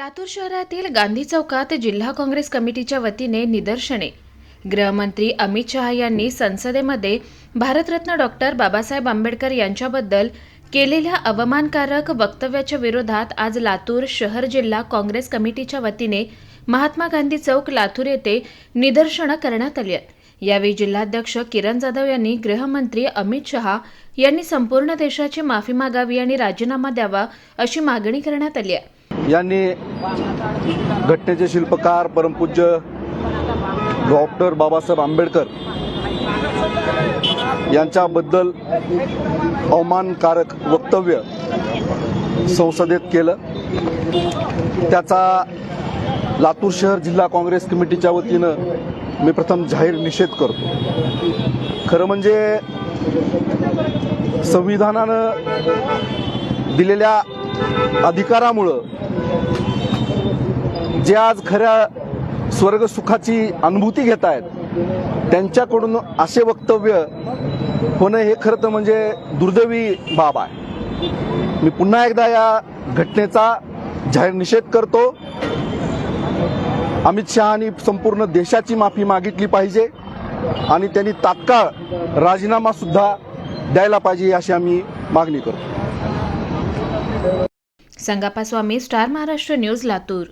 लातूर शहरातील गांधी चौकात जिल्हा काँग्रेस कमिटीच्या वतीने निदर्शने. गृहमंत्री अमित शहा यांनी संसदेमध्ये भारतरत्न डॉक्टर बाबासाहेब आंबेडकर यांच्याबद्दल केलेल्या अवमानकारक वक्तव्याच्या विरोधात आज लातूर शहर जिल्हा काँग्रेस कमिटीच्या वतीने महात्मा गांधी चौक लातूर येथे निदर्शनं करण्यात आली आहेत. यावेळी जिल्हाध्यक्ष किरण जाधव यांनी गृहमंत्री अमित शहा यांनी संपूर्ण देशाची माफी मागावी आणि राजीनामा द्यावा अशी मागणी करण्यात आली आहे. यांनी घटनेचे शिल्पकार परमपूज्य डॉक्टर बाबासाहेब आंबेडकर यांच्याबद्दल अवमानकारक वक्तव्य संसदेत केलं. त्याचा लातूर शहर जिल्हा काँग्रेस कमिटीच्या वतीनं मी प्रथम जाहीर निषेध करतो. खरं म्हणजे संविधानानं दिलेल्या अधिकारामुळं जे आज खऱ्या स्वर्ग सुखाची अनुभूती घेत आहेत त्यांच्याकडून असे वक्तव्य होणं हे खरं तर म्हणजे दुर्दैवी बाब आहे. मी पुन्हा एकदा या घटनेचा जाहीर निषेध करतो. अमित शहानी संपूर्ण देशाची माफी मागितली पाहिजे आणि त्यांनी तात्काळ राजीनामा सुद्धा द्यायला पाहिजे अशी आम्ही मागणी करतो. Sangapa Swami star Maharashtra news Latur.